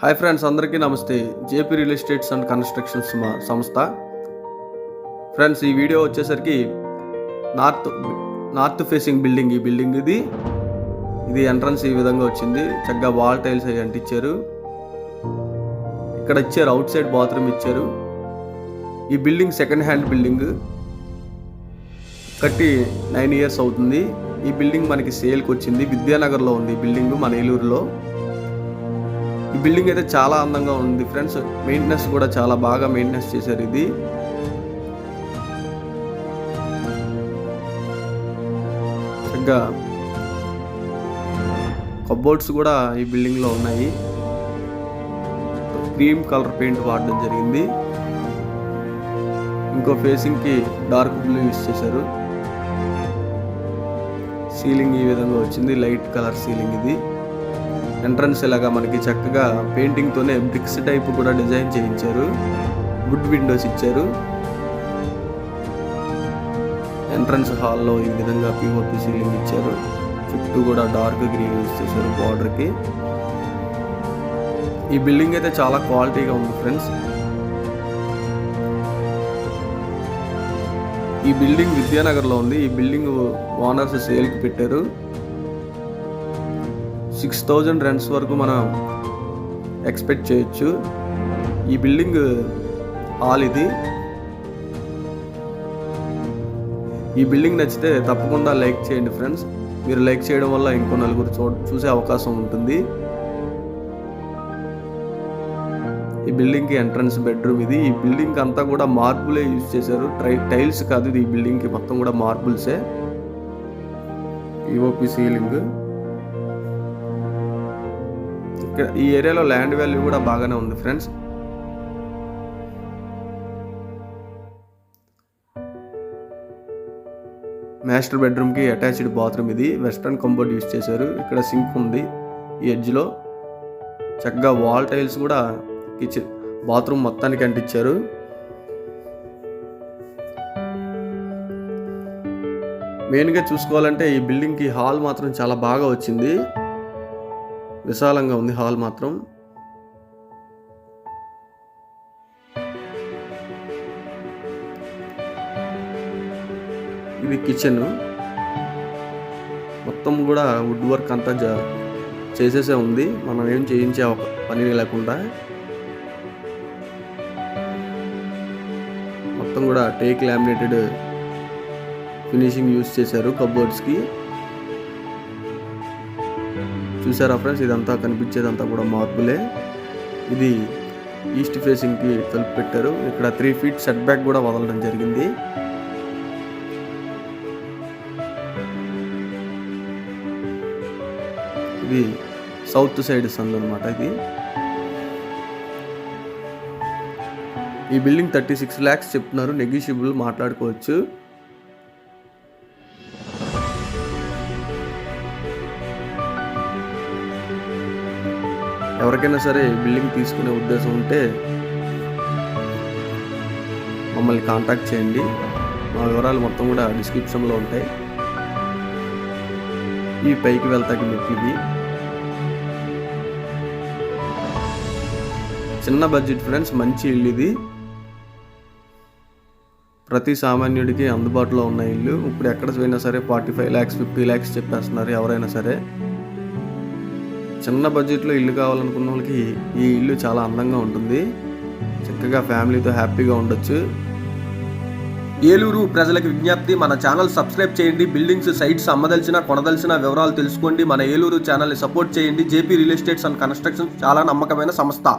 Hi friends అందరికీ నమస్తే. JP real estates and constructions సంస్థ. ఫ్రెండ్స్ ఈ వీడియో వచ్చేసరికి నార్త్ నార్త్ ఫేసింగ్ బిల్డింగ్. ఈ బిల్డింగ్ ఇది. ఇది ఎంట్రన్స్ ఈ విధంగా వచ్చింది. చక్కగా వాల్ టైల్స్ అవి అంటించారు. ఇక్కడ ఇచ్చారు అవుట్ సైడ్ బాత్రూమ్ ఇచ్చారు. ఈ బిల్డింగ్ సెకండ్ హ్యాండ్ బిల్డింగ్. కట్టి నైన్ ఇయర్స్ అవుతుంది. ఈ బిల్డింగ్ మనకి సేల్కి వచ్చింది. విద్యానగర్లో ఉంది ఈ బిల్డింగ్ మన ఏలూరులో. ఈ బిల్డింగ్ అయితే చాలా అందంగా ఉంది ఫ్రెండ్స్. మెయింటెనెన్స్ కూడా చాలా బాగా మెయింటెనెన్స్ చేశారు ఇది. చక్కగా కబోర్డ్స్ కూడా ఈ బిల్డింగ్లో ఉన్నాయి. క్రీమ్ కలర్ పెయింట్ వాడడం జరిగింది. ఇంకో ఫేసింగ్కి డార్క్ బ్లూ యూస్ చేశారు. సీలింగ్ ఈ విధంగా వచ్చింది లైట్ కలర్ సీలింగ్ ఇది. ఎంట్రన్స్ ఇలాగా మనకి చక్కగా పెయింటింగ్తోనే బ్రిక్స్ టైప్ కూడా డిజైన్ చేయించారు. వుడ్ విండోస్ ఇచ్చారు. ఎంట్రన్స్ హాల్లో ఈ విధంగా పిఓపి సీలింగ్ ఇచ్చారు. చుట్టూ కూడా డార్క్ గ్రీన్ యూస్ చేశారు బార్డర్కి ఈ బిల్డింగ్ అయితే చాలా క్వాలిటీగా ఉంది ఫ్రెండ్స్ ఈ బిల్డింగ్ విద్యానగర్లో ఉంది. ఈ బిల్డింగ్ ఓనర్స్ సేల్కి పెట్టారు. సిక్స్ థౌజండ్ రెంట్స్ వరకు మనం ఎక్స్పెక్ట్ చేయొచ్చు. ఈ బిల్డింగ్ హాల్ ఇది. ఈ బిల్డింగ్ నచ్చితే తప్పకుండా లైక్ చేయండి ఫ్రెండ్స్. మీరు లైక్ చేయడం వల్ల ఇంకో నలుగురు చూ చూసే అవకాశం ఉంటుంది. ఈ బిల్డింగ్కి ఎంట్రన్స్ బెడ్రూమ్ ఇది. ఈ బిల్డింగ్ అంతా కూడా మార్బులే యూజ్ చేశారు. ట్రై టైల్స్ కాదు ఇది. ఈ బిల్డింగ్కి మొత్తం కూడా మార్బుల్సే. EOP ceiling. ఇక్కడ ఈ ఏరియాలో ల్యాండ్ వాల్యూ కూడా బాగానే ఉంది ఫ్రెండ్స్. మాస్టర్ బెడ్రూమ్కి అటాచ్డ్ బాత్రూమ్ ఇది. వెస్ట్రన్ కంబోర్డ్ యూస్ చేశారు. ఇక్కడ సింక్ ఉంది ఈ ఎడ్జ్లో. చక్కగా వాల్ టైల్స్ కూడా కిచెన్ బాత్రూమ్ మొత్తానికి అంటించారు. మెయిన్గా చూసుకోవాలంటే ఈ బిల్డింగ్కి హాల్ మాత్రం చాలా బాగా వచ్చింది. విశాలంగా ఉంది హాల్ మాత్రం. ఇది కిచెన్ మొత్తం కూడా వుడ్ వర్క్ అంతా చేసేసే ఉంది. మనం ఏం చేయించే ఒక పని లేకుండా. మొత్తం కూడా టేక్ లామినేటెడ్ ఫినిషింగ్ యూస్ చేశారు కబోర్డ్స్కి చూసారా ఫ్రెండ్స్? ఇదంతా కనిపించేదంతా కూడా మార్పులే ఇది ఈస్ట్ ఫేసింగ్కి తలుపు పెట్టారు. ఇక్కడ త్రీ ఫీట్ సెట్ బ్యాక్ కూడా వదలడం జరిగింది. ఇది సౌత్ సైడ్ సందు అనమాట ఇది. ఈ బిల్డింగ్ థర్టీ సిక్స్ ల్యాక్స్ చెప్తున్నారు. నెగిషియబుల్ మాట్లాడుకోవచ్చు. ఎవరికైనా సరే బిల్డింగ్ తీసుకునే ఉద్దేశం ఉంటే మమ్మల్ని కాంటాక్ట్ చేయండి. మా వివరాలు మొత్తం కూడా డిస్క్రిప్షన్లో ఉంటాయి. ఈ పైకి వెళ్తాకి మీకు ఇది. చిన్న బడ్జెట్ ఫ్రెండ్స్ మంచి ఇల్లు ఇది. ప్రతి సామాన్యుడికి అందుబాటులో ఉన్న ఇల్లు. ఇప్పుడు ఎక్కడ పోయినా సరే forty five lakhs fifty lakhs చెప్పేస్తున్నారు ఎవరైనా సరే. చిన్న బడ్జెట్లో ఇల్లు కావాలనుకున్న వాళ్ళకి ఈ ఇల్లు చాలా అందంగా ఉంటుంది. చక్కగా ఫ్యామిలీతో హ్యాపీగా ఉండొచ్చు. ఏలూరు ప్రజలకు విజ్ఞప్తి మన ఛానల్ సబ్స్క్రైబ్ చేయండి. బిల్డింగ్స్ సైట్స్ అమ్మదలిచిన కొనదలిచిన వివరాలు తెలుసుకోండి. మన ఏలూరు ఛానల్ని సపోర్ట్ చేయండి. JP real estates and construction చాలా నమ్మకమైన సంస్థ.